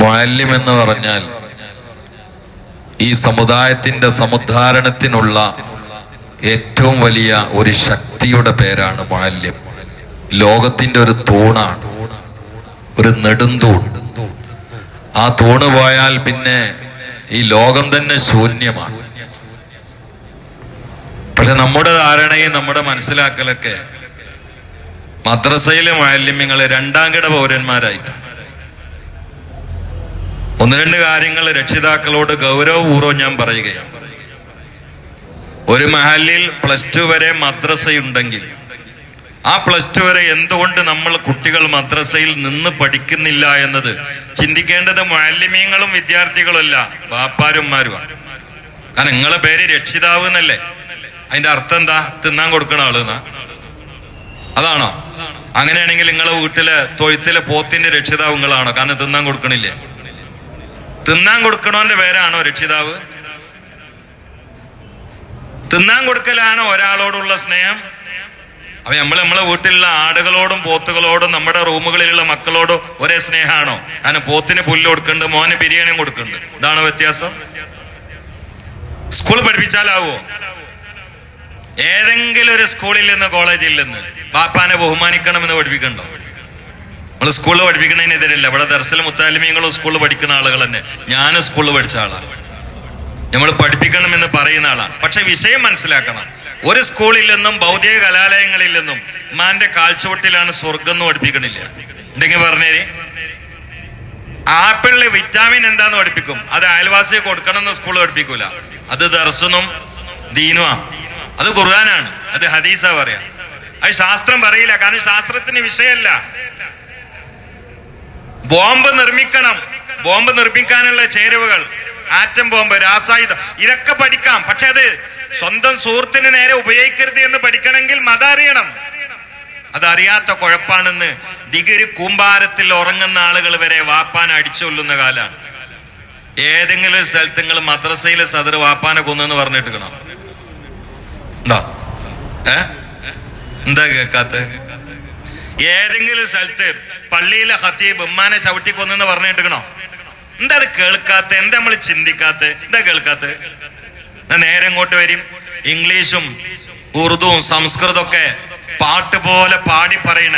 മുഅല്ലിം എന്ന് പറഞ്ഞാൽ ഈ സമുദായത്തിന്റെ സമുദ്ധാരണത്തിനുള്ള ഏറ്റവും വലിയ ഒരു ശക്തിയുടെ പേരാണ് മുഅല്ലിം ലോകത്തിന്റെ ഒരു തൂണാണ്. ഒരു നെടുന്തൂൺ. ആ തൂണ് പോയാൽ പിന്നെ ഈ ലോകം തന്നെ ശൂന്യമാണ്. പക്ഷെ നമ്മുടെ ധാരണയും നമ്മുടെ മനസ്സിലാക്കലൊക്കെ മദ്രസയിലെ മാലിന്യങ്ങളെ രണ്ടാം കിട പൗരന്മാരായിട്ട് ഒന്ന് രണ്ട് കാര്യങ്ങൾ രക്ഷിതാക്കളോട് ഗൗരവപൂർവം ഞാൻ പറയുകയാണ്. ഒരു മഹലിൽ പ്ലസ് ടു വരെ മദ്രസയുണ്ടെങ്കിൽ ആ പ്ലസ് ടു വരെ എന്തുകൊണ്ട് നമ്മൾ കുട്ടികൾ മദ്രസയിൽ നിന്ന് പഠിക്കുന്നില്ല എന്നത് ചിന്തിക്കേണ്ടത് മാലിന്യങ്ങളും വിദ്യാർത്ഥികളുമല്ല ബാപ്പാരുമാരുമാണ് കാരണം നിങ്ങളെ പേര് രക്ഷിതാവ് എന്നല്ലേ? അതിന്റെ അർത്ഥം എന്താ? തിന്നാൻ കൊടുക്കണ ആൾ അതാണോ? അങ്ങനെയാണെങ്കിൽ നിങ്ങളെ വീട്ടിലെ തൊഴുത്തിലെ പോത്തിന്റെ രക്ഷിതാവ് നിങ്ങളാണോ? കാരണം തിന്നാൻ കൊടുക്കണില്ലേ? തിന്നാൻ കൊടുക്കണോന്റെ പേരാണോ രക്ഷിതാവ്? തിന്നാൻ കൊടുക്കലാണ് ഒരാളോടുള്ള സ്നേഹം. അപ്പൊ നമ്മൾ നമ്മളെ വീട്ടിലുള്ള ആടുകളോടും പോത്തുകളോടും നമ്മുടെ റൂമുകളിലുള്ള മക്കളോടും ഒരേ സ്നേഹമാണോ? കാരണം പോത്തിന് പുല്ല് കൊടുക്കുന്നുണ്ട് മോന് ബിരിയാണിയും കൊടുക്കുന്നുണ്ട്. ഇതാണോ വ്യത്യാസം? സ്കൂൾ പഠിപ്പിച്ചാലാവോ? ഏതെങ്കിലും ഒരു സ്കൂളിൽ നിന്ന് കോളേജിൽ നിന്ന് ബാപ്പാനെ ബഹുമാനിക്കണമെന്ന് പഠിപ്പിക്കണ്ടോ? നമ്മൾ സ്കൂളിൽ പഠിപ്പിക്കുന്നതിനെതിരല്ല. ഇവിടെ ദർശന മുത്താലിമീങ്ങളും സ്കൂളിൽ പഠിക്കുന്ന ആളുകൾ തന്നെ. ഞാനും സ്കൂളിൽ പഠിച്ച ആളാണ് നമ്മൾ പഠിപ്പിക്കണം എന്ന് പറയുന്ന ആളാണ് പക്ഷെ വിഷയം മനസ്സിലാക്കണം. ഒരു സ്കൂളിൽ നിന്നും ഭൗതിക കലാലയങ്ങളിൽ നിന്നും മാന്റെ കാൽച്ചുവട്ടിലാണ് സ്വർഗം എന്ന് പഠിപ്പിക്കണില്ല. ഉണ്ടെങ്കിൽ പറഞ്ഞേരി? ആപ്പിളിലെ വിറ്റാമിൻ എന്താന്ന് പഠിപ്പിക്കും. അത് അയൽവാസിയെ കൊടുക്കണം എന്ന് സ്കൂളിൽ പഠിപ്പിക്കൂല. അത് ദർശനും ദീനുവാ. അത് ഖുർആനാണ്. അത് ഹദീസ പറയാ. അത് ശാസ്ത്രം പറയില്ല. കാരണം ശാസ്ത്രത്തിന് വിഷയമല്ല ബോംബ് നിർമ്മിക്കണം. ബോംബ് നിർമ്മിക്കാനുള്ള ചേരുവകൾ ആറ്റം ബോംബ് രാസായുധം ഇതൊക്കെ പഠിക്കാം. പക്ഷെ അത് സ്വന്തം സുഹൃത്തിന് നേരെ ഉപയോഗിക്കരുത് എന്ന് പഠിക്കണമെങ്കിൽ മത അറിയണം അതറിയാത്ത കുഴപ്പാണെന്ന് ഡിഗ്രി കൂമ്പാരത്തിൽ ഉറങ്ങുന്ന ആളുകൾ വരെ വാപ്പാൻ അടിച്ചുകൊള്ളുന്ന കാലാണ്. ഏതെങ്കിലും സ്ഥലത്ത് നിങ്ങൾ മദ്രസയിലെ സദർ വാപ്പാനെ കൊന്നെന്ന് പറഞ്ഞിട്ടുണ്ടോ ഉണ്ടോ? ഏ? എന്താ കേക്കാത്ത ഏതെങ്കിലും സ്ഥലത്ത് പള്ളിയിലെ ഹത്തീബ് ഉമ്മാനെ ചവിട്ടി കൊന്നെന്ന് പറഞ്ഞിട്ടുക്കണോ? എന്താ അത് കേൾക്കാത്ത? എന്താ നമ്മൾ ചിന്തിക്കാത്ത? എന്താ കേൾക്കാത്ത? നേരെ ഇങ്ങോട്ട് വരും. ഇംഗ്ലീഷും ഉറുദുവും സംസ്കൃതമൊക്കെ പാട്ട് പോലെ പാടി പറയണ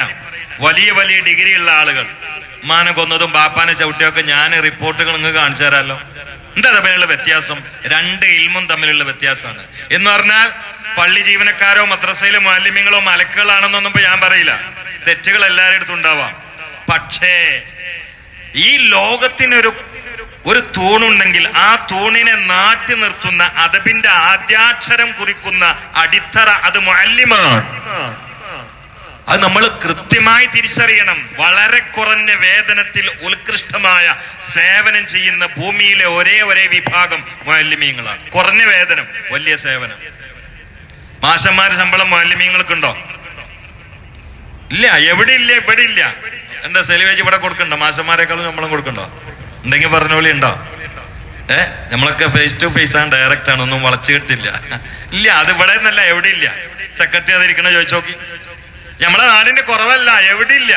വലിയ വലിയ ഡിഗ്രി ഉള്ള ആളുകൾ. ഉമ്മാനെ കൊന്നതും ബാപ്പാനെ ചവിട്ടിയൊക്കെ ഞാൻ റിപ്പോർട്ടുകൾ നിങ്ങൾക്ക് കാണിച്ചു തരാമല്ലോ എന്താ തമ്മിലുള്ള വ്യത്യാസം? രണ്ട് ഇൽമും തമ്മിലുള്ള വ്യത്യാസമാണ്. എന്ന് പറഞ്ഞാൽ പള്ളി ജീവനക്കാരോ മദ്രസയിലെ മാലിന്യങ്ങളോ മലക്കുകളാണെന്നൊന്നും ഞാൻ പറയില്ല. തെറ്റുകൾ എല്ലാവരുടെ അടുത്തും ഉണ്ടാവാം. പക്ഷേ ഈ ലോകത്തിനൊരു ഒരു തൂണുണ്ടെങ്കിൽ ആ തൂണിനെ നാട്ടി നിർത്തുന്ന അദബിന്റെ ആദ്യാക്ഷരം കുറിക്കുന്ന അടിത്തറ അത് മുഅല്ലിമാണ്. അത് നമ്മൾ കൃത്യമായി തിരിച്ചറിയണം. വളരെ കുറഞ്ഞ വേതനത്തിൽ ഉത്കൃഷ്ടമായ സേവനം ചെയ്യുന്ന ഭൂമിയിലെ ഒരേ ഒരേ വിഭാഗം മാലിന്യങ്ങളാണ് കുറഞ്ഞ വേതനം വലിയ സേവനം. മാഷന്മാരുടെ ശമ്പളം മാലിന്യങ്ങൾക്കുണ്ടോ ഇല്ല എവിടെ ഇല്ല ഇവിടെ ഇല്ല എന്താ സെലിവേജ് ഇവിടെ കൊടുക്കണ്ടോ? മാഷന്മാരെക്കാളും ശമ്പളം കൊടുക്കണ്ടോ? എന്തെങ്കിലും പറഞ്ഞ പോലെ ഉണ്ടോ? ഏ? നമ്മളൊക്കെ ഫേസ് ടു ഫേസ് ആണ് ഡയറക്റ്റ് ആണ് ഒന്നും വളച്ചു കിട്ടില്ല. ഇല്ല അത് ഇവിടെ നിന്നല്ല എവിടെ ഇല്ല സെക്രട്ടറി അതിരിക്കണ ചോദിച്ചു നോക്കി. നമ്മളെ നാടിന്റെ കുറവല്ല എവിടെ ഇല്ല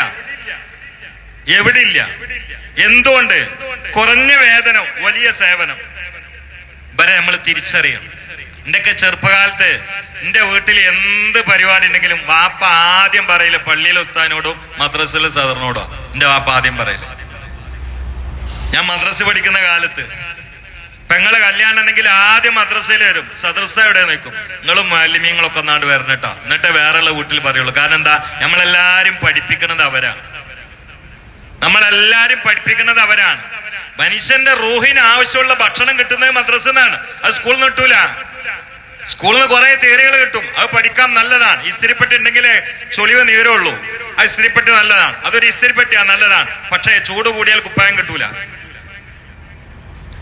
എവിടെ ഇല്ല എന്തുകൊണ്ട്? കുറഞ്ഞ വേതനം വലിയ സേവനം. വരെ നമ്മൾ തിരിച്ചറിയണം. എന്റെയൊക്കെ ചെറുപ്പകാലത്ത് എന്റെ വീട്ടിൽ എന്ത് പരിപാടി ഉണ്ടെങ്കിലും വാപ്പ ആദ്യം പറയില്ല പള്ളിയിലെ ഉസ്താനോടും മദ്രസയിലെ സദറിനോടോ എന്റെ വാപ്പ ആദ്യം പറയില്ല? ഞാൻ മദ്രസ പഠിക്കുന്ന കാലത്ത് പെങ്ങളെ കല്യാണം ഉണ്ടെങ്കിൽ ആദ്യം മദ്രസയിൽ വരും. സദർസ്ഥ എവിടെ നിൽക്കും നിങ്ങളും മാലിന്യങ്ങളൊക്കെ ഒന്നാണ്ട് വരണം കേട്ടോ. എന്നിട്ട് വേറെയുള്ള വീട്ടിൽ പറയുള്ളൂ. കാരണം എന്താ? നമ്മളെല്ലാരും പഠിപ്പിക്കുന്നത് അവരാണ്. നമ്മളെല്ലാരും പഠിപ്പിക്കുന്നത് അവരാണ്. മനുഷ്യന്റെ റൂഹിന് ആവശ്യമുള്ള ഭക്ഷണം കിട്ടുന്നത് മദ്രസ നിന്നാണ്. അത് സ്കൂളിൽ നിന്ന് കിട്ടൂല. സ്കൂളിൽ നിന്ന് കുറെ തിയറികൾ കിട്ടും. അത് പഠിക്കാൻ നല്ലതാണ്. ഇസ്തിരിപ്പെട്ടുണ്ടെങ്കിലേ ചൊലിവ് നീരുള്ളൂ ആ ഇസ്തിരിപ്പെട്ടി നല്ലതാണ്. അതൊരു ഇസ്തിരിപ്പെട്ടിയാണ് നല്ലതാണ്. പക്ഷേ ചൂട് കൂടിയാൽ കുപ്പായം കിട്ടൂല.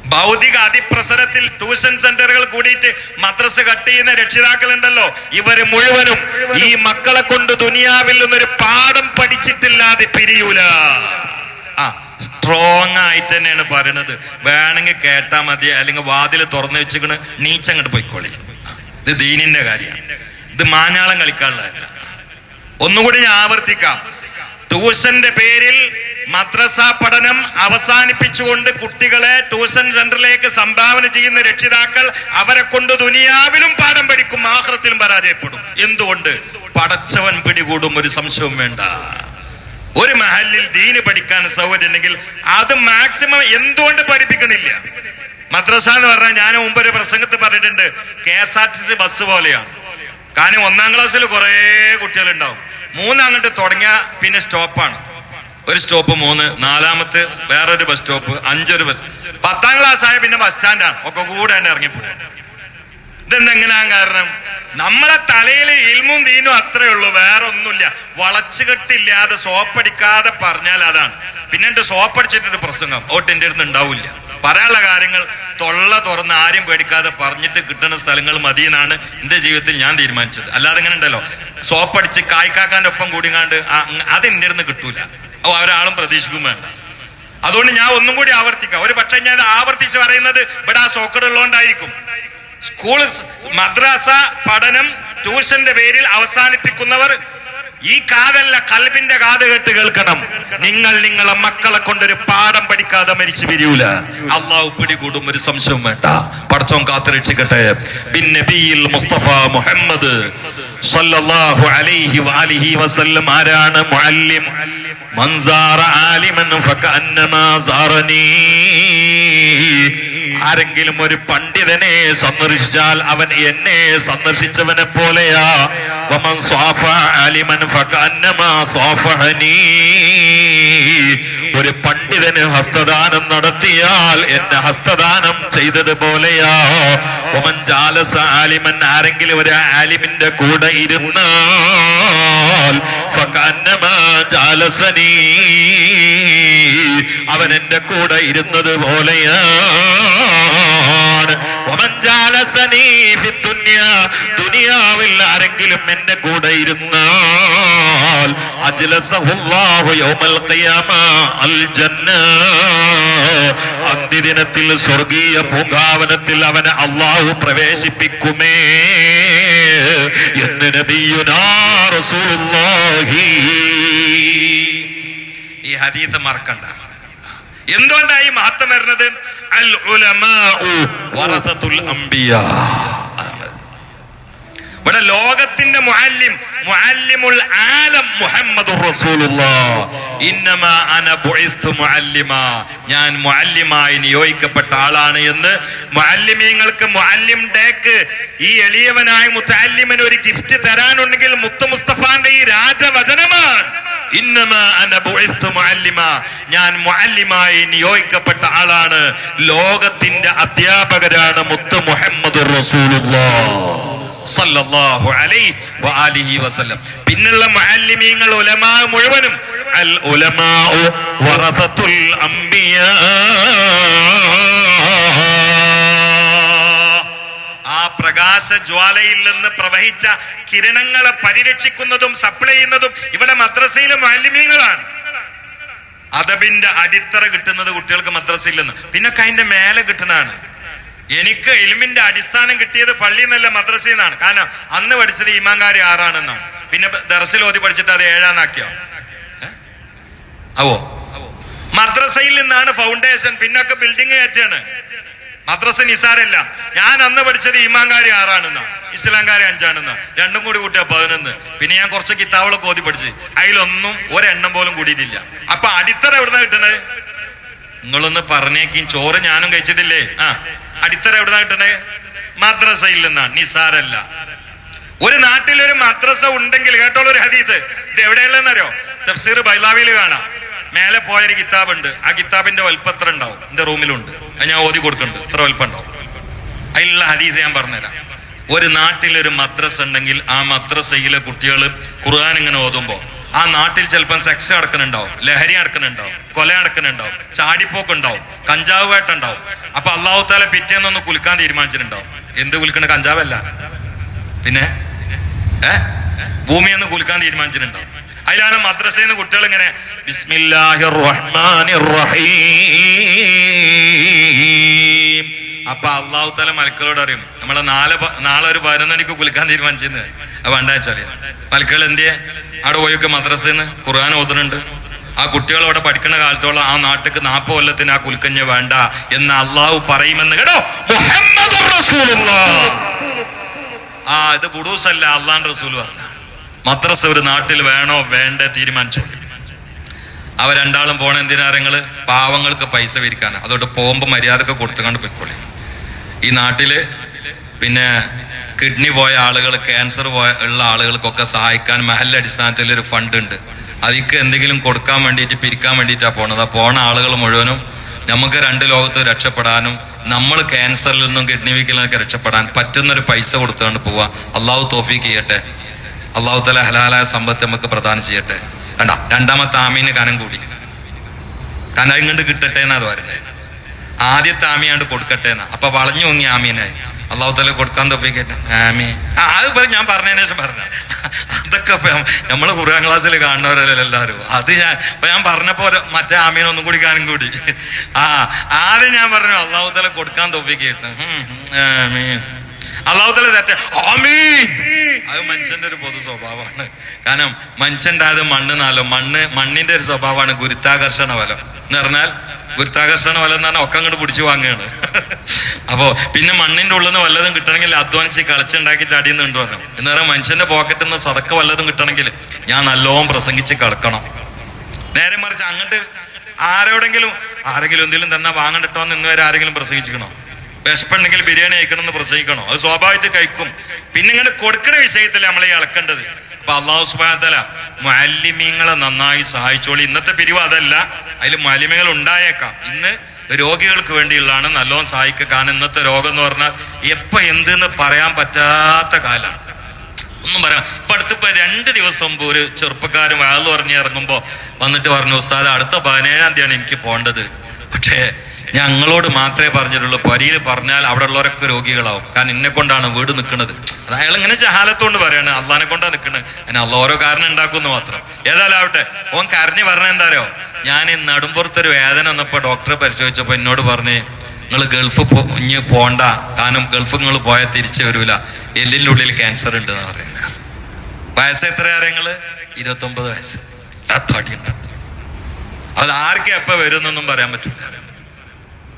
ഭൗതിക അതിപ്രസരത്തിൽ ട്യൂഷൻ സെന്ററുകൾ കൂടിയിട്ട് മദ്രസ കട്ട് ചെയ്യുന്ന രക്ഷിതാക്കളുണ്ടല്ലോ. ഇവർ മുഴുവനും ഈ മക്കളെ കൊണ്ട് ദുനിയാവിൽ നിന്നൊരു പാഠം പഠിച്ചിട്ടില്ലാതെ പിരിയൂല. സ്ട്രോങ് ആയിട്ട് തന്നെയാണ് പറയണത്. വേണമെങ്കിൽ കേട്ടാൽ മതി അല്ലെങ്കിൽ വാതിൽ തുറന്നു വെച്ചിക്കണ് നീച്ചങ്ങോട്ട് പോയിക്കോളി. ഇത് ദീനിന്റെ കാര്യമാണ്. ഇത് മാഞ്ഞാളം കളിക്കാനുള്ളതല്ല ഒന്നുകൂടി ഞാൻ ആവർത്തിക്കാം. ട്യൂഷന്റെ പേരിൽ മദ്രസ പഠനം അവസാനിപ്പിച്ചുകൊണ്ട് കുട്ടികളെ ട്യൂഷൻ സെന്ററിലേക്ക് സംഭാവന ചെയ്യുന്ന രക്ഷിതാക്കൾ അവരെ കൊണ്ട് ദുനിയാവിലും പാഠം പഠിക്കും ആഹ്രത്തിലും പരാജയപ്പെടും. എന്തുകൊണ്ട്? പടച്ചവൻ പിടികൂടും ഒരു സംശയവും വേണ്ട. ഒരു മഹലിൽ ദീന് പഠിക്കാൻ സൗകര്യം ഉണ്ടെങ്കിൽ അത് മാക്സിമം എന്തുകൊണ്ട് പഠിപ്പിക്കണില്ല? മദ്രസ എന്ന് പറഞ്ഞാൽ ഞാൻ മുമ്പ് ഒരു പ്രസംഗത്തിൽ പറഞ്ഞിട്ടുണ്ട് K S R T C bus പോലെയാണ്. കാരണം ഒന്നാം ക്ലാസ്സിൽ കുറേ കുട്ടികളുണ്ടാവും. മൂന്നങ്ങോട്ട് തുടങ്ങിയ പിന്നെ സ്റ്റോപ്പാണ് ഒരു സ്റ്റോപ്പ് മൂന്ന് നാലാമത്തെ വേറൊരു ബസ് സ്റ്റോപ്പ് അഞ്ചൊരു ബസ് പത്താം ക്ലാസ് ആയ പിന്നെ ബസ് സ്റ്റാൻഡാണ് ഒക്കെ കൂടെ തന്നെ ഇതെന്തെങ്ങനെയാ കാരണം? നമ്മളെ തലയിൽ ഇൽമും ദീനും അത്രേ ഉള്ളൂ വേറെ ഒന്നുമില്ല വളച്ചുകെട്ടില്ലാതെ സോപ്പടിക്കാതെ പറഞ്ഞാൽ അതാണ്. പിന്നെ എന്റെ സോപ്പടിച്ചിട്ടൊരു പ്രസംഗം ഓട്ട് എന്റെ അടുത്ത് ഉണ്ടാവില്ല. പറയാനുള്ള കാര്യങ്ങൾ തൊള്ള തുറന്ന് ആരും പേടിക്കാതെ പറഞ്ഞിട്ട് കിട്ടുന്ന സ്ഥലങ്ങൾ മതി എന്നാണ് എന്റെ ജീവിതത്തിൽ ഞാൻ തീരുമാനിച്ചത്. അല്ലാതെ ഇങ്ങനെ ഉണ്ടല്ലോ സോപ്പടിച്ച് കായ്ക്കാക്കാന്റെ ഒപ്പം കൂടിങ്ങാണ്ട് അത് എന്റെ അടുത്ത് കിട്ടൂല. ഒരാളും പ്രതീക്ഷിക്കും വേണ്ട. അതുകൊണ്ട് ഞാൻ ഒന്നും കൂടി ആവർത്തിക്കാം. ഒരു പക്ഷേ ഞാൻ ആവർത്തിച്ച് പറയുന്നത് ഇവിടെ ആ സോക്കർ ഉള്ളതുകൊണ്ടായിരിക്കും. സ്കൂൾ മദ്രാസ പഠനം ട്യൂഷന്റെ പേരിൽ അവസാനിപ്പിക്കുന്നവർ ഈ കാതല്ല കൽബിന്റെ കാത് കേട്ട് കേൾക്കണം. നിങ്ങൾ നിങ്ങളെ മക്കളെ കൊണ്ടൊരു പാഠം പഠിക്കാതെ മരിച്ചു പിരിയൂല. അള്ളാഹു പിടികൂടും ഒരു സംശയം വേണ്ട. പടച്ചോൻ കാത്തുരക്ഷിക്കട്ടെ പിന്നെ മുസ്തഫ മുഹമ്മദ് വസല്ലം ആരാണ്? മുഅല്ലിം. ആലിമൻ ഫകഅന്നമാ സാറനീ. ആരെങ്കിലും ഒരു പണ്ഡിതനെ സന്ദർശിച്ചാൽ അവൻ എന്നെ സന്ദർശിച്ചവനെ പോലെയാ. വമൻ സ്വാഫഹനീ. ഒരു പണ്ഡിതന് ഹസ്തദാനം നടത്തിയാൽ എന്നെ ഹസ്തദാനം ചെയ്തതുപോലെയാ ഒമൻ ജാലസ ആലിമൻ ആരെങ്കിലും ഒരു ആലിമിന്റെ കൂടെ ഇരുന്നാൽ അവൻ എന്റെ കൂടെ ഇരുന്നത് പോലെയാണ്. ആരെങ്കിലും എന്റെ കൂടെ ഇരുന്നാൽ അന്തിദിനത്തിൽ സ്വർഗീയ പൂങ്കാവനത്തിൽ അവനെ അള്ളാഹു പ്രവേശിപ്പിക്കുമേ എന്ന് നബിയുനാ ഈ ഹദീസ് മറക്കണ്ട. എന്തുകൊണ്ടാണ് ഈ മഹത്വം വരുന്നത്? അൽ ഉലമാഉ വറസത്തുൽ അംബിയാ. ഇവിടെ ലോകത്തിന്റെ മുഅല്ലിം മുഅല്ലിമുൽ ആലം മുഹമ്മദുർ റസൂലുള്ളാഹ് ഇന്നമാ അന ബുഇസ്തു മുഅല്ലിമ. ഞാൻ മുഅല്ലിമായി നിയോഗിക്കപ്പെട്ട ആളാണ് എന്ന് മുഅല്ലിമീങ്ങൾക്ക് മുഅല്ലിം ഡേക്ക് ഈ എളിയവനായ മുത്തല്ലിമന് ഒരു ഗിഫ്റ്റ് തരാനുണ്ടെങ്കിൽ മുത്തു മുസ്തഫാന്റെ ഈ രാജവചനമാണ്. ഞാൻ മുഅല്ലിമായി നിയോഗിക്കപ്പെട്ട ആളാണ്. ലോകത്തിന്റെ അധ്യാപകരാണ് മുത്തു മുഹമ്മദ് റസൂലുള്ളാഹ് സല്ലല്ലാഹു അലൈഹി വആലിഹി വസല്ലം. പിന്നുള്ള മുഅല്ലിമീങ്ങൾ ഉലമാ മുഴുവനും അൽ ഉലമാഉ വറസത്തുൽ അംബിയാ. ആ പ്രകാശ ജ്വാലയിൽ നിന്ന് പ്രവഹിച്ച കിരണങ്ങളെ പരിരക്ഷിക്കുന്നതും സപ്ലൈ ചെയ്യുന്നതും ഇവിടെ മദ്രസയിലെ മാലിന്യങ്ങളാണ് അദബിന്റെ അടിത്തറ കിട്ടുന്നത് കുട്ടികൾക്ക് മദ്രസയിൽ നിന്ന്. പിന്നെ അതിന്റെ മേലെ കിട്ടുന്നതാണ്. എനിക്ക് ഇൽമിന്റെ അടിസ്ഥാനം കിട്ടിയത് പള്ളിയിൽ നിന്നല്ല മദ്രസയിൽ നിന്നാണ്. കാരണം അന്ന് പഠിച്ചത് ഇമാങ്കാരി ആറാണെന്നാണ്. പിന്നെ ദർസിൽ ഓതി പഠിച്ചിട്ട് അത് ഏഴാന്നാക്കിയോ? അവോ? മദ്രസയിൽ നിന്നാണ് ഫൗണ്ടേഷൻ പിന്നൊക്കെ ബിൽഡിംഗ് കയറ്റാണ്. മദ്രസ നിസാരല്ല. ഞാൻ അന്ന് പഠിച്ചത് ഇമാങ്കാരി ആറാണെന്നോ ഇസ്ലാംകാരി അഞ്ചാണെന്നോ രണ്ടും കൂടി കൂട്ടിയ പതിനൊന്ന്. പിന്നെ ഞാൻ കുറച്ച് കിതാബുകളൊക്കെ ഓതി പഠിച്ച്. അതിലൊന്നും ഒരെണ്ണം പോലും കൂടിയിട്ടില്ല. അപ്പൊ അടിത്തറ എവിടുന്ന കിട്ടണത്? നിങ്ങളൊന്ന് പറഞ്ഞേക്കും. ചോറ് ഞാനും കഴിച്ചിട്ടില്ലേ? ആ. അടിത്തറ എവിടെ കിട്ടണേ മദ്രസയിൽ നിന്നാണ്. നിസാരല്ല. ഒരു നാട്ടിൽ ഒരു മദ്രസ ഉണ്ടെങ്കിൽ കേട്ടോളൂ ഒരു ഹദീത്ത് ഇത് എവിടെയല്ലെന്നറിയോ തഫ്സീർ ബൈലാവിയിൽ കാണാം. മേലെ പോയൊരു കിതാബുണ്ട്. ആ കിതാബിന്റെ വലുപ്പം എത്ര ഉണ്ടാവും. എന്റെ റൂമിലുണ്ട്. അത് ഞാൻ ഓതി കൊടുക്കുന്നുണ്ട്. എത്ര വലുപ്പം ഉണ്ടാവും. അതിലുള്ള ഹദീസ് ഞാൻ പറഞ്ഞുതരാം. ഒരു നാട്ടിലൊരു മദ്രസ ഉണ്ടെങ്കിൽ ആ മദ്രസയിലെ കുട്ടികൾ ഖുർആൻ ഇങ്ങനെ ഓതുമ്പോൾ ആ നാട്ടിൽ ചിലപ്പം സെക്സ് നടക്കുന്നുണ്ടാവും ലഹരി നടക്കുന്നുണ്ടാവും കൊല നടക്കുന്നുണ്ടാവും ചാടിപ്പോക്കുണ്ടാവും കഞ്ചാവ് വേട്ടുണ്ടാവും അപ്പൊ അള്ളാഹു താല പിറ്റേന്നൊന്ന് കുലുക്കാൻ തീരുമാനിച്ചിട്ടുണ്ടാവും. എന്ത് കുലുക്കണ? കഞ്ചാവല്ല. പിന്നെ? ഏ? ഭൂമിയൊന്ന് കുലുക്കാൻ തീരുമാനിച്ചിട്ടുണ്ടാവും. അതിലാണ് മദ്രസയിൽ നിന്ന് കുട്ടികൾ ഇങ്ങനെ ബിസ്മില്ലാഹിർ റഹ്മാനിർ റഹീം. അപ്പൊ അള്ളാഹു തല മലക്കളോട് അറിയും നമ്മളെ നാളെ നാളെ ഒരു പതിനൊന്ന് മണിക്ക് കുലുക്കാൻ തീരുമാനിച്ചിരുന്നത് അത് വേണ്ട പലക്കുകൾ എന്ത് എന്തിയെ? അവിടെ പോയൊക്കെ മദ്രസന്ന് ഖുർആൻ ഓതുന്നുണ്ട്. ആ കുട്ടികൾ അവിടെ പഠിക്കുന്ന കാലത്തോളം ആ നാട്ടിക്ക് നാൽപ്പത് കൊല്ലത്തിന് ആ കുൽക്കഞ്ഞ വേണ്ട എന്ന് അള്ളാഹു പറയുമെന്ന് കേട്ടോ. ആ ഇത് ബുഡൂസല്ല അള്ളാൻ റസൂൽ പറഞ്ഞ. മദ്രസ ഒരു നാട്ടിൽ വേണോ വേണ്ട തീരുമാനിച്ചു. അവ രണ്ടാളും പോണ എന്തിനാരങ്ങൾ പാവങ്ങൾക്ക് പൈസ വിരിക്കാനാ. അതുകൊണ്ട് പോകുമ്പോൾ മര്യാദയ്ക്ക് കൊടുത്തുകൊണ്ട് പോയിക്കോളി. ഈ നാട്ടിൽ പിന്നെ കിഡ്നി പോയ ആളുകൾ ക്യാൻസർ പോയ ഉള്ള ആളുകൾക്കൊക്കെ സഹായിക്കാൻ മഹല്ല അടിസ്ഥാനത്തിൽ ഒരു ഫണ്ട് ഉണ്ട്. അതിക്ക് എന്തെങ്കിലും കൊടുക്കാൻ വേണ്ടിയിട്ട് പിരിക്കാൻ വേണ്ടിയിട്ടാണ് പോണത്. ആ പോണ ആളുകൾ മുഴുവനും നമുക്ക് രണ്ട് ലോകത്ത് രക്ഷപ്പെടാനും നമ്മൾ ക്യാൻസറിൽ നിന്നും കിഡ്നി വീക്കിൽ വീക്കിലൊക്കെ രക്ഷപ്പെടാൻ പറ്റുന്നൊരു പൈസ കൊടുത്തുകൊണ്ട് പോവാ. അള്ളാഹു തോഫീക്ക് ചെയ്യട്ടെ. അള്ളാഹു തല ഹലാലായ സമ്പത്ത് നമുക്ക് പ്രദാനം ചെയ്യട്ടെ. കണ്ട? രണ്ടാമത്തെ ആമീന് കനം കൂടി. കനം കണ്ട് കിട്ടട്ടെ എന്നാ അത് പറയുന്നത്. ആദ്യത്തെ ആമിയാണ്ട് കൊടുക്കട്ടെ എന്നാ. അപ്പൊ വളഞ്ഞു പൊങ്ങി ആമീനായി. അള്ളാഹു തല കൊടുക്കാൻ തപ്പിക്കട്ടെ ആമീ ആ അത് പറഞ്ഞു ഞാൻ പറഞ്ഞതിന് ശേഷം പറഞ്ഞു അതൊക്കെ നമ്മൾ ഖുർആൻ ക്ലാസ്സിൽ കാണുന്നവരല്ലോ എല്ലാവരും. അത് ഞാൻ ഇപ്പൊ ഞാൻ പറഞ്ഞപ്പോ മറ്റേ ആമീൻ ഒന്നും കൂടി കാണും കൂടി. ആ ആദ്യം ഞാൻ പറഞ്ഞു അള്ളാഹു തല കൊടുക്കാൻ തൊപ്പിക്കട്ടെ ആമീൻ. അള്ളാഹു തല തെറ്റ. ആമീൻ. അത് മനുഷ്യന്റെ ഒരു പൊതു സ്വഭാവമാണ്. കാരണം മനുഷ്യന്റെ അത് മണ്ണ് നാലോ മണ്ണ് മണ്ണിന്റെ ഒരു സ്വഭാവമാണ് ഗുരുത്താകർഷണ ഫലം എന്ന് പറഞ്ഞാൽ ഗുരുത്താകർഷണ വല്ലതെന്ന് പറഞ്ഞാൽ ഒക്കെ അങ്ങോട്ട് പിടിച്ചു വാങ്ങുകയാണ് അപ്പോ പിന്നെ മണ്ണിന്റെ ഉള്ളിൽ നിന്ന് വല്ലതും കിട്ടണമെങ്കിൽ അധ്വാനിച്ച് കളിച്ചുണ്ടാക്കിയിട്ട് അടിയിൽ നിന്ന് കൊണ്ടുവരണം. എന്ന് പറഞ്ഞാൽ മനുഷ്യന്റെ പോക്കറ്റിൽ നിന്ന് സതക്ക വല്ലതും കിട്ടണമെങ്കിൽ ഞാൻ നല്ലോം പ്രസംഗിച്ച് കളിക്കണം നേരെ മറിച്ച് അങ്ങോട്ട് ആരോടെങ്കിലും ആരെങ്കിലും എന്തെങ്കിലും തന്നാ വാങ്ങണ്ടിട്ടോ എന്ന് ഇന്ന് വരെ ആരെങ്കിലും പ്രസംഗിച്ചിക്കണോ വിശപ്പുണ്ടെങ്കിൽ ബിരിയാണി കഴിക്കണം എന്ന് പ്രസംഗിക്കണോ? അത് സ്വാഭാവികമായിട്ട് കഴിക്കും. പിന്നെ ഇങ്ങനെ കൊടുക്കുന്ന വിഷയത്തിൽ നമ്മളെ ഇളക്കേണ്ടത് അപ്പൊ അള്ളാഹു സുബാനത്തല മാലിമ്യങ്ങളെ നന്നായി സഹായിച്ചോളി. ഇന്നത്തെ പിരിവ് അതല്ല. അതിൽ മാലിമ്യങ്ങൾ ഉണ്ടായേക്കാം. ഇന്ന് രോഗികൾക്ക് വേണ്ടിയുള്ളതാണ് നല്ലോണം സഹായിക്കുക. കാരണം ഇന്നത്തെ രോഗം എന്ന് പറഞ്ഞാൽ എപ്പൊ എന്തെന്ന് പറയാൻ പറ്റാത്ത കാലമാണ് ഒന്നും പറയാം ഇപ്പൊ അടുത്തിപ്പോ രണ്ട് ദിവസം മുമ്പ് ഒരു ചെറുപ്പക്കാരൻ വയലു പറഞ്ഞ് ഇറങ്ങുമ്പോ വന്നിട്ട് പറഞ്ഞു ഉസ്താദ് അടുത്ത പതിനേഴാം തീയതിയാണ് എനിക്ക് പോകേണ്ടത്. പക്ഷേ ഞങ്ങളോട് മാത്രമേ പറഞ്ഞിട്ടുള്ളൂ. പരിയിൽ പറഞ്ഞാൽ അവിടെ ഉള്ളവരൊക്കെ രോഗികളാവും. കാരണം എന്നെ കൊണ്ടാണ് വീട് നിൽക്കുന്നത് അത് അയാൾ ഇങ്ങനെ ജഹാലത്തോണ്ട് പറയാണ് അള്ളഹാനെ കൊണ്ടാ നിൽക്കുന്നത് അതിന് അള്ള ഓരോ കാരണം ഉണ്ടാക്കുമെന്ന് മാത്രം. ഏതായാലും ആവട്ടെ ഓൻ കരഞ്ഞു പറഞ്ഞ എന്താരോ ഞാൻ ഈ നടുമ്പുറത്തൊരു വേദന വന്നപ്പോ ഡോക്ടറെ പരിശോധിച്ചപ്പോ എന്നോട് പറഞ്ഞ് നിങ്ങൾ ഗൾഫ് ഇങ്ങ് പോണ്ട. കാരണം ഗൾഫ് നിങ്ങൾ പോയാൽ തിരിച്ചു വരൂല. എല്ലിന്റെ ഉള്ളിൽ ക്യാൻസർ ഉണ്ട് എന്ന് പറയുന്നത് വയസ്സ് എത്രയാ നിങ്ങൾ ഇരുപത്തൊമ്പത് വയസ്സ്. തടിയുണ്ട് അത് ആർക്ക് എപ്പോ വരുമെന്നൊന്നും പറയാൻ പറ്റില്ല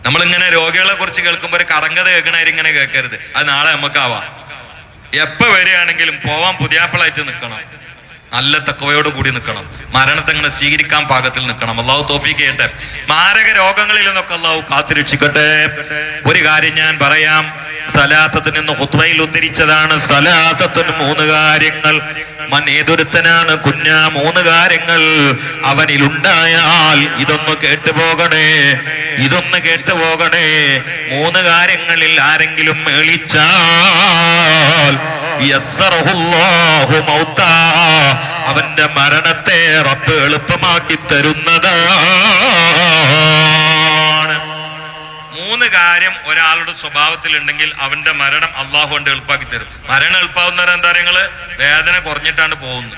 നമ്മളിങ്ങനെ രോഗികളെ കുറിച്ച് കേൾക്കുമ്പോൾ ഒരു കടങ്കഥ കേൾക്കണവർ ഇങ്ങനെ കേൾക്കരുത്. അത് നാളെ നമുക്കാവാം എപ്പോ വരികയാണെങ്കിലും പോവാൻ പുതിയാപ്പിളായിട്ട് നിൽക്കണം. നല്ല തക്കവയോട് കൂടി നിൽക്കണം. മരണത്തെ അങ്ങനെ സ്വീകരിക്കാൻ പാകത്തിൽ നിൽക്കണം. അള്ളാഹു തോഫീക്ക് ചെയ്യട്ടെ. മാരക രോഗങ്ങളിൽ നിന്നൊക്കെ അള്ളാഹു കാത്തിരക്ഷിക്കട്ടെ. ഒരു കാര്യം ഞാൻ പറയാം. സലാത്തത്തിൽ നിന്ന് ഹുത്വയിൽ ഉദ്ധരിച്ചതാണ്. സലാത്തത്തിന് മൂന്ന് കാര്യങ്ങൾ. മൻ ഏതൊരുത്തനാണ് കുഞ്ഞ മൂന്ന് കാര്യങ്ങൾ അവനിൽ ഉണ്ടായാൽ ഇതൊന്ന് കേട്ടുപോകണേ ഇതൊന്ന് കേട്ടുപോകണേ മൂന്ന് കാര്യങ്ങളിൽ ആരെങ്കിലും മേളിച്ചാൽ. അവന്റെ മരണത്തെ റബ്ബ് എളുപ്പമാക്കി തരുന്നതാണ് മൂന്ന് കാര്യം ഒരാളുടെ സ്വഭാവത്തിൽ ഉണ്ടെങ്കിൽ അവന്റെ മരണം അള്ളാഹു കൊണ്ട് എളുപ്പാക്കി തരും. മരണം എളുപ്പാവുന്ന എന്താ നിങ്ങൾ? വേദന കുറഞ്ഞിട്ടാണ് പോകുന്നത്.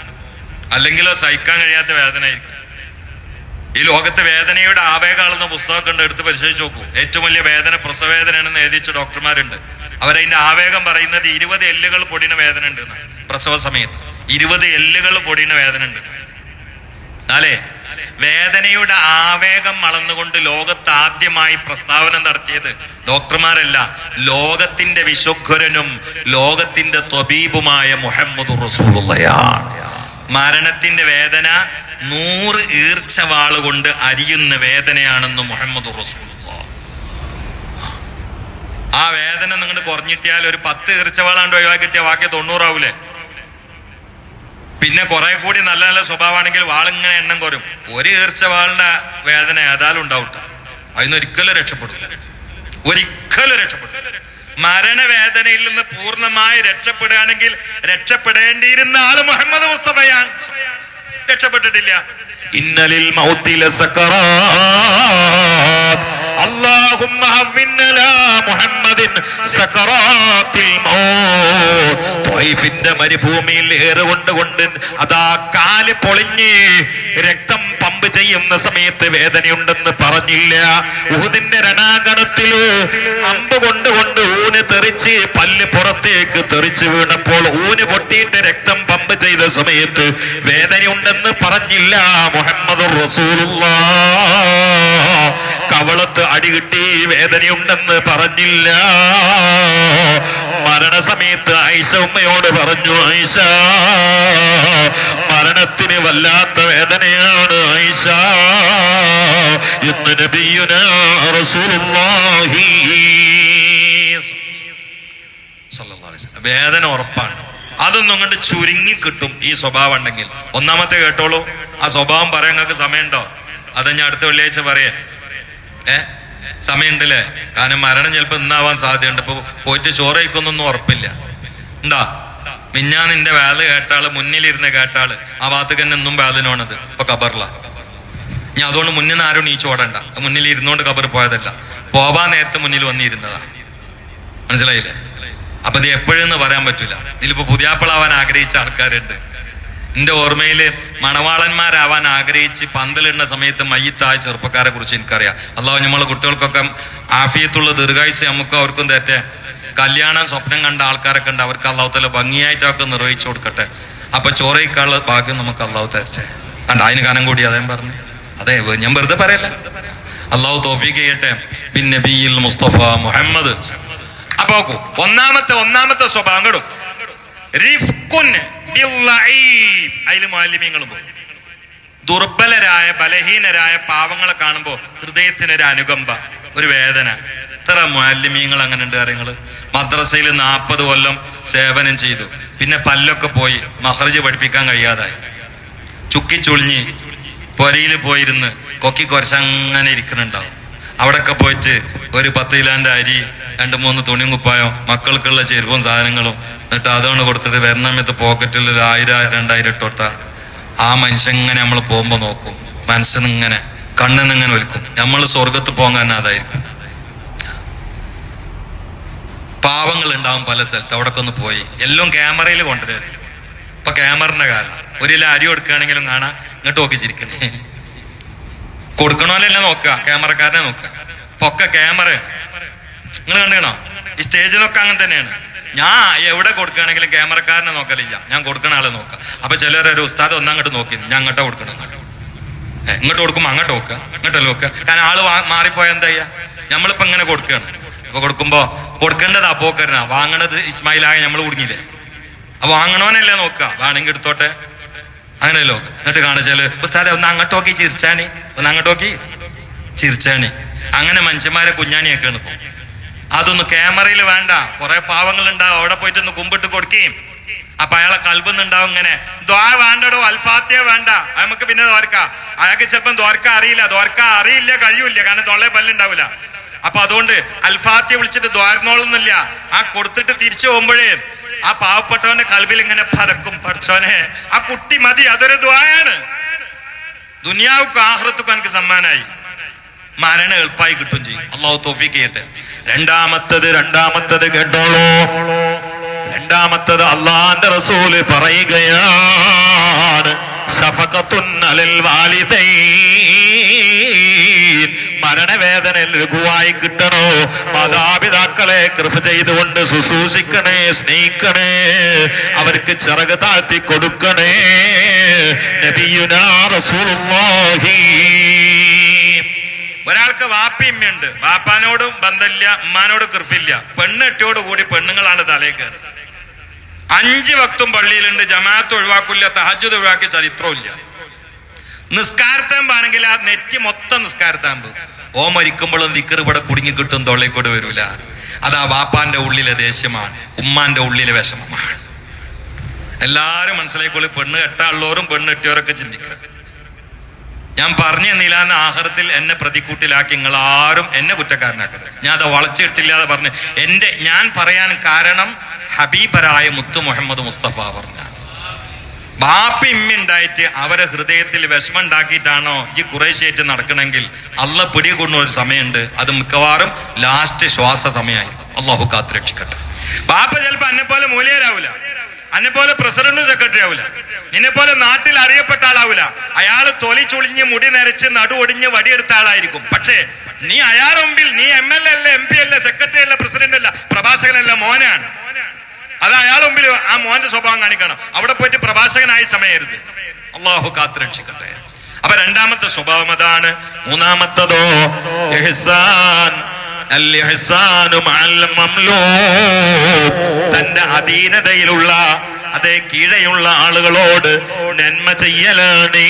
അല്ലെങ്കിലോ സഹിക്കാൻ കഴിയാത്ത വേദന ആയിരിക്കും. ഈ ലോകത്തെ വേദനയുടെ ആവേഗമാണെന്ന പുസ്തകമൊക്കെ ഉണ്ട് എടുത്ത് പരിശോധിച്ച് നോക്കൂ. ഏറ്റവും വലിയ വേദന പ്രസവവേദനയാണെന്ന് എഴുതിച്ച ഡോക്ടർമാരുണ്ട്. അവരതിന്റെ ആവേഗം പറയുന്നത് ഇരുപത് എല്ലുകൾ പൊടിയുന്ന വേദന ഉണ്ട് പ്രസവ സമയത്ത് ഇരുപത് എല്ലുകൾ പൊടിയുന്ന വേദന ഉണ്ട്. അല്ലേ വേദനയുടെ ആവേഗം അളന്നുകൊണ്ട് ലോകത്ത് ആദ്യമായി പ്രസ്താവന നടത്തിയത് ഡോക്ടർമാരല്ല ലോകത്തിന്റെ വിശുദ്ധരനും ലോകത്തിന്റെ ത്വബീബുമായ മുഹമ്മദ് റസൂലുള്ളയാണ്. മരണത്തിന്റെ വേദന നൂറ് ഈർച്ച വാളുകൊണ്ട് അരിയുന്ന വേദനയാണെന്ന് മുഹമ്മദ് റസൂലുള്ള. ആ വേദന നിങ്ങോട്ട് കുറഞ്ഞിട്ടിയാൽ ഒരു പത്ത് ഈർച്ചവാളാണ്ട് ഒഴിവാക്കിട്ടിയ ബാക്കി തൊണ്ണൂറാവൂലേ? പിന്നെ കുറെ കൂടി നല്ല നല്ല സ്വഭാവമാണെങ്കിൽ വാളിങ്ങനെ എണ്ണം കുറയും ഒരു ഈർച്ച വാളിന്റെ വേദന ഏതായാലും ഉണ്ടാവും അതിന് ഒരിക്കലും രക്ഷപ്പെടില്ല ഒരിക്കലും രക്ഷപ്പെടില്ല മരണവേദനയിൽ നിന്ന് പൂർണമായി രക്ഷപ്പെടുകയാണെങ്കിൽ രക്ഷപ്പെടേണ്ടിയിരുന്ന ആൾ മുഹമ്മദ് മുസ്തഫയാൻ രക്ഷപ്പെട്ടിട്ടില്ല. ഇന്നലിൽ മൗത്തിലെ സക്കറാത്ത് اللهم هون على محمد سكرات الموت طيف തോയിഫിന്റെ മരുഭൂമിയിൽ ഏറുകൊണ്ട് കൊണ്ട് അതാ കാല് പൊളിഞ്ഞ് രക്തം പമ്പ് ചെയ്യുന്ന സമയത്ത് വേദനയുണ്ടെന്ന് പറഞ്ഞില്ല ഊതിന്റെ രണാകണത്തില് അമ്പ് കൊണ്ടുകൊണ്ട് ഊന് തെറിച്ച് പല്ല് പുറത്തേക്ക് തെറിച്ച് വീണപ്പോൾ ഊന് പൊട്ടിയിട്ട് രക്തം പമ്പ് ചെയ്ത സമയത്ത് വേദനയുണ്ടെന്ന് പറഞ്ഞില്ല മുഹമ്മദ് റസൂലുള്ള. കവളത്ത് അടികിട്ടി വേദനയുണ്ടെന്ന് പറഞ്ഞില്ല. മരണസമയത്ത് ഐഷ ഉമ്മയോട് പറഞ്ഞു ഐഷ മരണത്തിന് വല്ലാത്ത വേദനയാണ് ഐഷ എന്ന് നബിയുന റസൂലുള്ളാഹി. വേദന ഉറപ്പാണ്. അതൊന്നും അങ്ങോട്ട് ചുരുങ്ങി കിട്ടും ഈ സ്വഭാവം ഉണ്ടെങ്കിൽ. ഒന്നാമത്തെ കേട്ടോളൂ. ആ സ്വഭാവം പറയാൻ നിങ്ങൾക്ക് സമയമുണ്ടോ? അത് ഞാൻ അടുത്ത വെള്ളിയാഴ്ച പറയാ. ഏ? സമയമുണ്ടല്ലേ? കാരണം മരണം ചിലപ്പോൾ ഇന്നാവാൻ സാധ്യതയുണ്ട്. ഇപ്പൊ പോയിട്ട് ചോറ് കഴിക്കുന്നൊന്നും ഉറപ്പില്ല. എന്താ? മിഞ്ഞാ നിന്റെ വേല കേട്ടാൾ മുന്നിലിരുന്ന് കേട്ടാൾ ആ ഭാഗത്തേക്ക് തന്നെ ഇന്നും വേദനോണത് ഇപ്പൊ കബറില ഞാൻ അതുകൊണ്ട് മുന്നിൽ നിന്ന് ആരും നീച്ചോടണ്ട മുന്നിൽ ഇരുന്നോണ്ട് കബർ പോയതല്ല. പോവാൻ നേരത്തെ മുന്നിൽ വന്നിരുന്നതാ. മനസ്സിലായില്ലേ? അപ്പൊ ഇത് എപ്പോഴെന്ന് പറയാൻ പറ്റൂല. ഇതിലിപ്പോ പുതിയാപ്പിളാവാൻ ആഗ്രഹിച്ച ആൾക്കാരുണ്ട്. എന്റെ ഓർമ്മയിൽ മണവാളന്മാരാവാൻ ആഗ്രഹിച്ച് പന്തലിടുന്ന സമയത്ത് മയ്യത്തായ ചെറുപ്പക്കാരെ കുറിച്ച് എനിക്കറിയാം. അള്ളാഹു നമ്മളെ കുട്ടികൾക്കൊക്കെ ആഫിയത്തുള്ള ദീർഘായുസ് നമുക്ക് അവർക്കും തെറ്റേ കല്യാണം സ്വപ്നം കണ്ട ആൾക്കാരൊക്കെ ഉണ്ട്. അവർക്ക് അള്ളാഹുത്തല ഭംഗിയായിട്ടൊക്കെ നിർവഹിച്ചു കൊടുക്കട്ടെ. അപ്പൊ ചോറയിക്കാനുള്ള ഭാഗ്യം നമുക്ക് അള്ളാഹു തരച്ചേ കണ്ട അതിന് കാനം കൂടി അതേ പറഞ്ഞു. അതെ ഞാൻ വെറുതെ പറയല്ലേ. അള്ളാഹു തോഫീക്ക് ചെയ്യട്ടെ. പിന്നെ ബിയിൽ മുസ്തഫ മുഹമ്മദ് നോക്കൂ ഒന്നാമത്തെ ഒന്നാമത്തെ സ്വഭാവം കേടും. അതിൽ മാലിന്യങ്ങളും ദുർബലരായ ബലഹീനരായ പാവങ്ങളെ കാണുമ്പോൾ ഹൃദയത്തിനൊരു അനുകമ്പ ഒരു വേദന. ഇത്ര മാലിന്യങ്ങൾ അങ്ങനെ ഉണ്ട് കാര്യങ്ങൾ മദ്രസയിൽ നാൽപ്പത് കൊല്ലം സേവനം ചെയ്തു. പിന്നെ പല്ലൊക്കെ പോയി മഹർജ് പഠിപ്പിക്കാൻ കഴിയാതായി. ചുക്കി ചുളിഞ്ഞ് പൊരയിൽ പോയിരുന്ന് കൊക്കി കുറച്ചങ്ങനെ ഇരിക്കുന്നുണ്ടാവും. അവിടെയൊക്കെ പോയിട്ട് ഒരു പത്ത് കിലാന്റെ അരി രണ്ട് മൂന്ന് തുണിയും കുപ്പായോ മക്കൾക്കുള്ള ചെരുപ്പും സാധനങ്ങളും. എന്നിട്ട് അതുകൊണ്ട് കൊടുത്തിട്ട് വരണമയത്ത് പോക്കറ്റിൽ ഒരു ആയിരം രണ്ടായിരം ഇട്ടോട്ട ആ മനുഷ്യൻ ഇങ്ങനെ നമ്മൾ പോകുമ്പോൾ നോക്കും. മനസ്സിനിങ്ങനെ കണ്ണിനിങ്ങനെ ഒരുക്കും നമ്മൾ സ്വർഗത്ത് പോകാൻ അതായിരിക്കും. പാവങ്ങൾ ഉണ്ടാവും പല സ്ഥലത്ത്. അവിടെ ഒന്ന് പോയി. എല്ലാം ക്യാമറയിൽ കൊണ്ടുവരും. ഇപ്പൊ ക്യാമറിന്റെ കാലം. ഒരു അരി കൊടുക്കുകയാണെങ്കിലും കാണാം. ഇങ്ങോട്ട് നോക്കി കൊടുക്കണോലല്ലേ നോക്കുക. ക്യാമറക്കാരനെ നോക്കുക. ഇപ്പൊ ഒക്കെ ക്യാമറ നിങ്ങൾ കണ്ടുകണോ? ഈ സ്റ്റേജിലൊക്കെ അങ്ങനെ തന്നെയാണ്. ഞാൻ എവിടെ കൊടുക്കുകയാണെങ്കിലും ക്യാമറക്കാരനെ നോക്കലില്ല. ഞാൻ കൊടുക്കണ ആളെ നോക്കാം. അപ്പൊ ചിലരൊരു ഉസ്താദ് ഒന്നങ്ങോട്ട് നോക്കി. ഞാൻ അങ്ങോട്ടാ കൊടുക്കണം ഇങ്ങോട്ട് കൊടുക്കുമ്പോ അങ്ങോട്ട് നോക്കുക ഇങ്ങോട്ടല്ല നോക്കുക കാരണം ആൾ മാറിപ്പോയാൽ മാറിപ്പോയ എന്താ ചെയ്യാ? നമ്മളിപ്പോ ഇങ്ങനെ കൊടുക്കുകയാണ്. അപ്പൊ കൊടുക്കുമ്പോ കൊടുക്കേണ്ടത് അപ്പോക്കരനാ വാങ്ങണത് ഇസ്മായിലായ നമ്മൾ കുടുങ്ങിയില്ലേ? അപ്പൊ വാങ്ങണോനല്ലേ നോക്കുക. വേണമെങ്കിൽ എടുത്തോട്ടെ. അങ്ങനെയല്ലോ എന്നിട്ട് കാണിച്ചാൽ ഉസ്താദെ ഒന്ന് അങ്ങോട്ട് നോക്കി ചിരിച്ചാണി ഒന്ന് അങ്ങോട്ട് നോക്കി ചിരിച്ചാണി അങ്ങനെ മനുഷ്യന്മാരെ കുഞ്ഞാണിയൊക്കെയാണ് ഇപ്പൊ. അതൊന്ന് ക്യാമറയിൽ വേണ്ട. കുറെ പാവങ്ങൾ ഉണ്ടാവും അവിടെ പോയിട്ട് ഒന്ന് കുമ്പിട്ട് കൊടുക്കുകയും. അപ്പൊ അയാളെ കൽബുന്നുണ്ടാവും ഇങ്ങനെ. ദ്വാ വേണ്ടടോ അൽഫാത്തിയ വേണ്ട. നമുക്ക് പിന്നെ ദ്വാരക്ക. അയാൾക്ക് ചിലപ്പം ദ്വാരക്ക അറിയില്ല. ദ്വാരക്ക അറിയില്ല കഴിയൂല കാരണം തൊള്ളേ പല്ലുണ്ടാവില്ല. അപ്പൊ അതുകൊണ്ട് അൽഫാത്തിയ വിളിച്ചിട്ട് ദ്വാരനോളൊന്നുമില്ല. ആ കൊടുത്തിട്ട് തിരിച്ചു പോകുമ്പോഴേ ആ പാവപ്പെട്ടവന്റെ കൽബിൽ ഇങ്ങനെ പരക്കും. പഠിച്ചോനെ ആ കുട്ടി മതി. അതൊരു ദ്വായാണ്. ദുനിയാവുക്കും ആഹ്റത്തുക്കും എനിക്ക് സമ്മാനായി. മരണം എളുപ്പമായി കിട്ടും ചെയ്യും. അള്ളാഹു തോഫിക്ക് ചെയ്യട്ടെ. രണ്ടാമത്തത് രണ്ടാമത്തത് കേട്ടോളൂ. രണ്ടാമത്തത് അള്ളാന്റെ റസൂൽ പറയുകയാണ്. സഫകത്തുന്നലിൽ വാലിതൈ മരണവേദന ലഘുവായി കിട്ടണോ? മാതാപിതാക്കളെ കൃപ ചെയ്തുകൊണ്ട് ശുശ്രൂഷിക്കണേ സ്നേഹിക്കണേ അവർക്ക് ചിറക് താഴ്ത്തി കൊടുക്കണേ. നബിയുനാ റസൂലുള്ളാഹി. ഒരാൾക്ക് വാപ്പിയമ്മയുണ്ട് വാപ്പാനോടും ബന്ധമില്ല ഉമ്മാനോടും കൃഫില്ല. പെണ്ണെട്ടിയോട് കൂടി പെണ്ണുങ്ങളാണ് തലയിൽ കയറി അഞ്ച് വക്തും പള്ളിയിലുണ്ട്. ജമാഅത്ത് ഒഴിവാക്കില്ല തഹജുദ് ഒഴിവാക്കിയ ചരിത്രമില്ല നിസ്കാരത്താമ്പാണെങ്കിൽ ആ നെറ്റി മൊത്തം നിസ്കാരത്താമ്പ് ഓ മരിക്കുമ്പോഴും നിക്കറ് ഇവിടെ കുടുങ്ങി കിട്ടും തൊള്ളേക്കൂടെ വരൂല. അത് ആ വാപ്പാന്റെ ഉള്ളിലെ ദേഷ്യമാണ്. ഉമ്മാന്റെ ഉള്ളിലെ വിഷമമാണ്. എല്ലാരും മനസ്സിലായിക്കോളി. പെണ്ണ് കെട്ടാളുള്ളവരും പെണ്ണ് കെട്ടിയവരൊക്കെ ചിന്തിക്കുക. ഞാൻ പറഞ്ഞു തന്നില്ലാന്ന് ആഹാരത്തിൽ എന്നെ പ്രതിക്കൂട്ടിലാക്കി നിങ്ങൾ ആരും എന്നെ കുറ്റക്കാരനാക്കരുത്. ഞാൻ അത് വളച്ചിട്ടില്ലാതെ പറഞ്ഞു എന്റെ ഞാൻ പറയാൻ കാരണം ഹബീബരായ മുത്തു മുഹമ്മദ് മുസ്തഫ പറഞ്ഞ. ബാപ്പി ഇമ്മ ഉണ്ടായിട്ട് അവരെ ഹൃദയത്തിൽ വിഷമം ഉണ്ടാക്കിയിട്ടാണോ ഈ കുറേശ്ശേറ്റ് നടക്കണമെങ്കിൽ അള്ള പിടികൊണ്ടുന്ന ഒരു സമയമുണ്ട്. അത് മിക്കവാറും ലാസ്റ്റ് ശ്വാസ സമയമായി. അള്ളാഹു കാത്ത് രക്ഷിക്കട്ടെ ബാപ്പ ചിലപ്പോ എന്നെ പോലെ മൂലയരാവൂല. അന്നെ പോലെ പ്രസിഡന്റും സെക്രട്ടറി ആവില്ല നിന്നെ പോലെ നാട്ടിൽ അറിയപ്പെട്ട ആളാവില്ല അയാൾ തൊലി ചുളിഞ്ഞ് മുടി നരച്ച് നടു ഒടിഞ്ഞ് വടിയെടുത്ത ആളായിരിക്കും. പക്ഷേ നീ അയാളുടെ മുമ്പിൽ നീ എം എൽ എ അല്ല എം പി അല്ല സെക്രട്ടറി അല്ല പ്രസിഡന്റ് അല്ല പ്രഭാഷകനല്ല മോനാണ്. അത് അയാളുടെ മുമ്പിൽ ആ മോന്റെ സ്വഭാവം കാണിക്കണം. അവിടെ പോയിട്ട് പ്രഭാഷകനായി സമയരുത്. അള്ളാഹു കാത്തുരക്ഷിക്കട്ടെ അപ്പൊ രണ്ടാമത്തെ സ്വഭാവം അതാണ്. മൂന്നാമത്തതോ തന്റെ അധീനതയിലുള്ള അതേ കീഴെയുള്ള ആളുകളോട് നന്മ ചെയ്യലാണ്.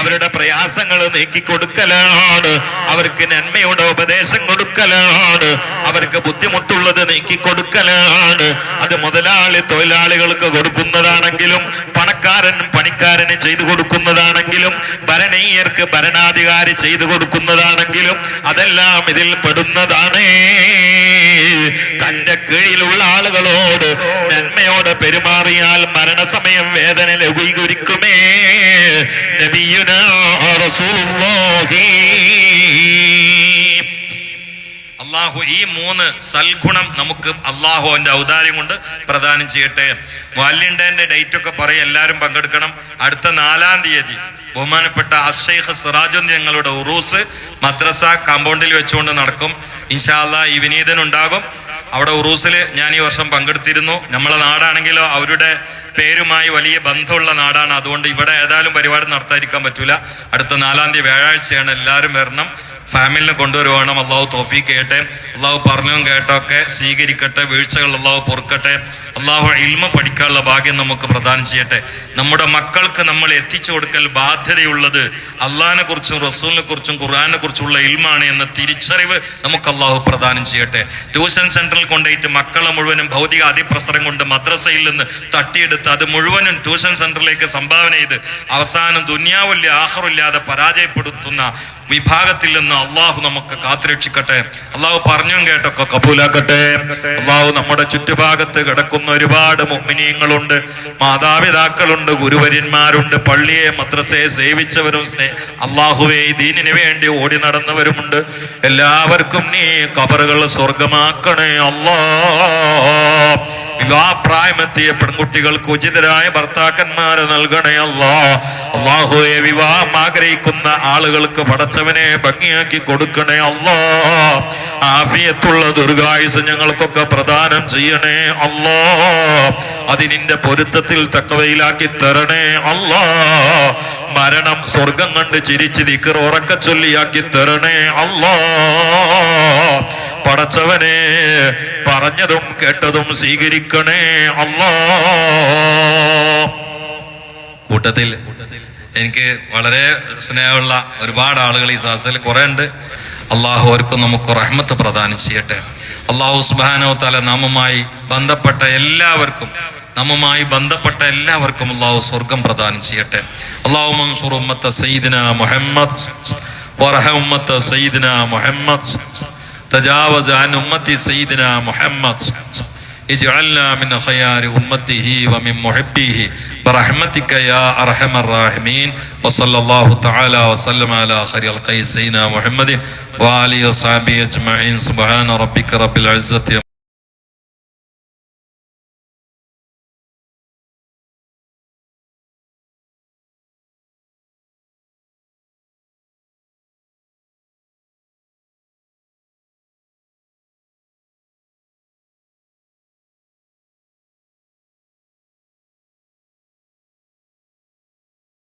അവരുടെ പ്രയാസങ്ങൾ നീക്കിക്കൊടുക്കലാണ്. അവർക്ക് നന്മയുടെ ഉപദേശം കൊടുക്കലാണ്. അവർക്ക് ബുദ്ധിമുട്ടുള്ളത് നീക്കി കൊടുക്കലാണ് അത് മുതലാളി തൊഴിലാളികൾക്ക് കൊടുക്കുന്നതാണെങ്കിലും പണക്കാരൻ പണിക്കാരന് ചെയ്തു കൊടുക്കുന്നതാണെങ്കിലും ഭരണീയർക്ക് ഭരണാധികാരി ചെയ്തു കൊടുക്കുന്നതാണെങ്കിലും അതെല്ലാം ഇതിൽ പെടുന്നതാണ്. തന്റെ കീഴിലുള്ള ആളുകളോട് നന്മയോടെ പെരുമാറിയാൽ മരണസമയം വേദന ലഘൂകരിക്കുമേ അള്ളാഹു ഈ മൂന്ന് സൽഗുണം നമുക്ക് അള്ളാഹുവിന്റെ ഔദാര്യം കൊണ്ട് പ്രദാനം ചെയ്യട്ടെ. വാല്യൻഡേന്റെ ഡേറ്റ് ഒക്കെ പറയും എല്ലാവരും പങ്കെടുക്കണം. അടുത്ത നാലാം തീയതി ബഹുമാനപ്പെട്ട അഷൈഖ് സിറാജുൻ ഞങ്ങളുടെ ഉറൂസ് മദ്രസ കാമ്പൗണ്ടിൽ വെച്ചുകൊണ്ട് നടക്കും. ഇൻഷാല്ല ഈ വിനീതൻ ഉണ്ടാകും. അവിടെ ഉറൂസിൽ ഞാൻ ഈ വർഷം പങ്കെടുത്തിരുന്നു. നമ്മളെ നാടാണെങ്കിലോ അവരുടെ പേരുമായി വലിയ ബന്ധമുള്ള നാടാണ്. അതുകൊണ്ട് ഇവിടെ ഏതായാലും പരിപാടി നടത്താതിരിക്കാൻ പറ്റൂല. അടുത്ത നാലാം തീയതി വ്യാഴാഴ്ചയാണ് എല്ലാവരും വരണം. ഫാമിലിനെ കൊണ്ടുവരുവാണ് അള്ളാഹു തോഫി കേട്ടെ അള്ളാഹു പറഞ്ഞും കേട്ടൊക്കെ സ്വീകരിക്കട്ടെ വീഴ്ചകൾ അള്ളാഹു പൊറുക്കട്ടെ. അള്ളാഹു ഇൽമ പഠിക്കാനുള്ള ഭാഗ്യം നമുക്ക് പ്രദാനം ചെയ്യട്ടെ. നമ്മുടെ മക്കൾക്ക് നമ്മൾ എത്തിച്ചു കൊടുക്കൽ ബാധ്യതയുള്ളത് അള്ളാഹിനെ കുറിച്ചും റസൂലിനെ കുറിച്ചും ഖുർആാനെ കുറിച്ചുള്ള ഇൽമാണ് എന്ന തിരിച്ചറിവ് നമുക്ക് അള്ളാഹു പ്രദാനം ചെയ്യട്ടെ. ട്യൂഷൻ സെന്ററിൽ കൊണ്ടുപോയിട്ട് മക്കളെ മുഴുവനും ഭൗതിക അതിപ്രസരം കൊണ്ട് മദ്രസയിൽ നിന്ന് തട്ടിയെടുത്ത് അത് മുഴുവനും ട്യൂഷൻ സെന്ററിലേക്ക് സംഭാവന ചെയ്ത് അവസാനം ദുന്യാവില്ല ആഹറില്ലാതെ പരാജയപ്പെടുത്തുന്ന വിഭാഗത്തിൽ നിന്ന് അള്ളാഹു നമുക്ക് കാത്തുരക്ഷിക്കട്ടെ. അള്ളാഹു പറഞ്ഞും കേട്ടൊക്കെ കബൂലാക്കട്ടെ. അള്ളാഹു നമ്മുടെ ചുറ്റുഭാഗത്ത് കിടക്കുന്ന ഒരുപാട് മുഗ്മിനീയങ്ങളുണ്ട് മാതാപിതാക്കളുണ്ട് ഗുരുവര്യന്മാരുണ്ട് പള്ളിയെ മദ്രസയെ സേവിച്ചവരും സ്നേ അള്ളാഹുവേ ദീനിന് വേണ്ടി ഓടി നടന്നവരുമുണ്ട്. എല്ലാവർക്കും നീ കബറുകൾ സ്വർഗമാക്കണേ അള്ളാ വിവാഹപ്രായമെത്തിയ പെൺകുട്ടികൾക്ക് ഉചിതരായ ഭർത്താക്കന്മാരെ നൽകണേ അല്ലാ. അള്ളാഹുവേ വിവാഹം ആഗ്രഹിക്കുന്ന ആളുകൾക്ക് പടച്ചവനെ ഭംഗിയാക്കി കൊടുക്കണേ അല്ലോ. ആഫിയത്തുള്ള ദുർഗായുസ് ഞങ്ങൾക്കൊക്കെ പ്രദാനം ചെയ്യണേ അല്ലോ. അതിനിന്റെ പൊരുത്തത്തിൽ തക്കവയിലാക്കി തരണേ അല്ലോ. മരണം സ്വർഗം കണ്ട് ചിരിച്ച് ദിക്കർ ഉറക്ക ചൊല്ലിയാക്കി തരണേ അല്ലോ. പടച്ചവനെ പറഞ്ഞതും കേട്ടതും സ്വീകരിക്കണേ അല്ലോ. കൂട്ടത്തിൽ എനിക്ക് വളരെ സ്നേഹമുള്ള ഒരുപാട് ആളുകൾ ഈ സാഹസിൽ കുറെ ഉണ്ട് അള്ളാഹു അവർക്കും നമുക്ക് റഹ്മത്ത് പ്രദാനം ചെയ്യട്ടെ അള്ളാഹു സുബാനോ തല നാമുമായി ബന്ധപ്പെട്ട എല്ലാവർക്കും നമ്മുമായി ബന്ധപ്പെട്ട എല്ലാവർക്കും അള്ളാഹു സ്വർഗം പ്രദാനം ചെയ്യട്ടെ അള്ളാഹു മൻസൂർ ഉമ്മത്ത സയ്യിദിന മുഹമ്മദ് വറഹ ഉമ്മത്ത സയ്യിദിന മുഹമ്മദ് تجاوز عن أمتي سيدنا محمد اجعلنا من خيار أمته ومن محبيه برحمتك يا أرحم الراحمين وصلى الله تعالى وسلم على خير القيس سيدنا محمد وآله وصحبه أجمعين سبحان ربك رب العزة